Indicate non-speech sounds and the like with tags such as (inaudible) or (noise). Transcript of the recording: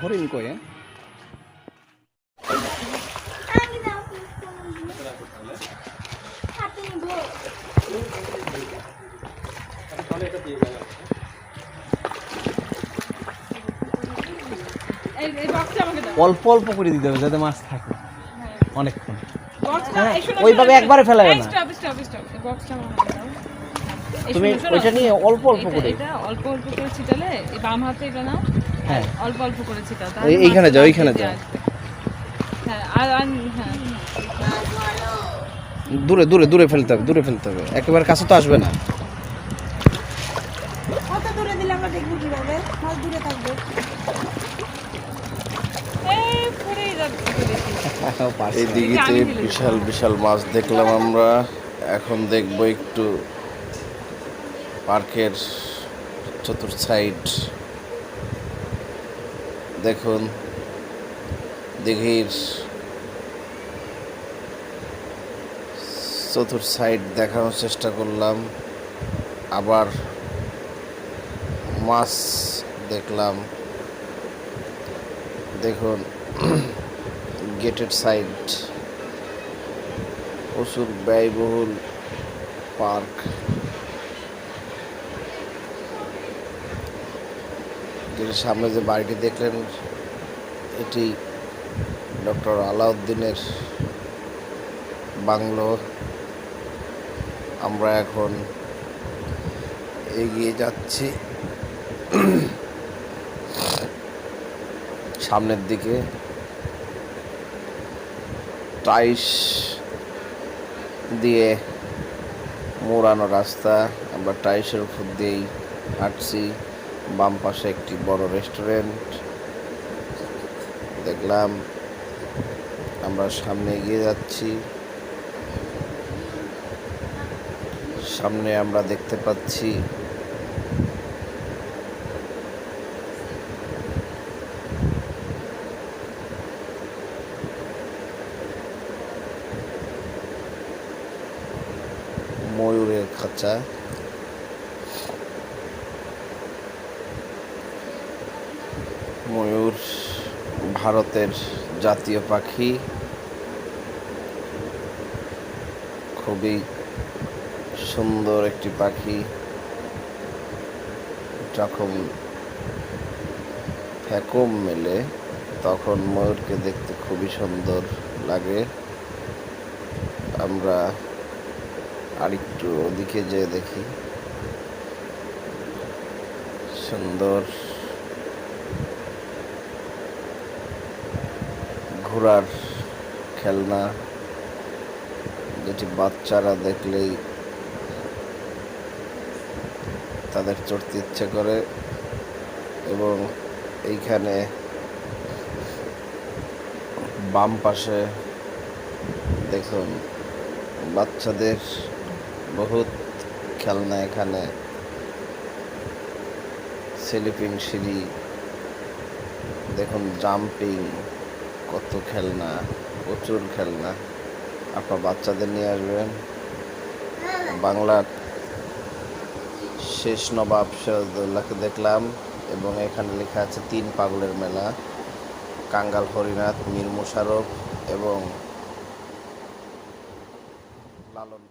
হরিণ কয়ে অল্প অল্প করে দিতে হবে যাতে মাছ থাকে। অনেকক্ষণ। হ্যাঁ, ওইভাবে একবারে ফেলাবে এই না। তুমি ওইটা নিয়ে অল্প অল্প করে এটা অল্প অল্প করে ছিটালে এই বাম হাতে এটা নাও। হ্যাঁ। অল্প অল্প করে ছিটাও এইখানে যাও, এইখানে যাও। হ্যাঁ আর হ্যাঁ। দূরে দূরে দূরে ফেলতে হবে দূরে ফেলতে হবে। একেবারে কাছে তো আসবে না। কত দূরে দিলে আমরা দেখব কীভাবে? মাছ দূরে থাকবে। এই (laughs) দিঘিতে বিশাল বিশাল মাছ দেখলাম আমরা। এখন দেখব একটু পার্কের চতুর্থ সাইড। দেখুন, দিঘির চতুর্থ সাইড দেখানোর চেষ্টা করলাম, আবার মাছ দেখলাম। দেখুন, গেটের সাইড প্রচুর ব্যয়বহুল পার্ক। গেটের সামনে যে বাড়িটি দেখলেন, এটি ডক্টর আলাউদ্দিনের বাংলো। আমরা এখন এগিয়ে যাচ্ছি। সামনের দিকে টাইস দিয়ে মোড়ানো রাস্তা। আমরা টাইসের উপর দিয়েই হাঁটছি। বাম পাশে একটি বড় রেস্টুরেন্ট দেখলাম, আমরা সামনে এগিয়ে যাচ্ছি। সামনে আমরা দেখতে পাচ্ছি ময়ূরের খাঁচা। ময়ূর ভারতের জাতীয় পাখি। খুবই সুন্দর একটি পাখি। যখন ফ্যাকম মেলে, তখন ময়ূরকে দেখতে খুবই সুন্দর লাগে। আমরা আরেকটু ওদিকে যেয়ে দেখি। সুন্দর ঘোড়ার খেলনা, যেটি বাচ্চারা দেখলেই তাদের চড়তে ইচ্ছে করে এবং এইখানে বাম পাশে দেখুন, বাচ্চাদের বহুত খেলনা এখানে। স্লিপিং সিঁড়ি, দেখুন, জাম্পিং। কত খেলনা, প্রচুর খেলনা। আপনার বাচ্চাদের নিয়ে আসবেন। বাংলার শেষ নবাব সিরাজদৌল্লাকে দেখলাম এবং এখানে লেখা আছে, তিন পাগলের মেলা। কাঙ্গাল, হরিনাথ, মীর মোশারফ এবং লালন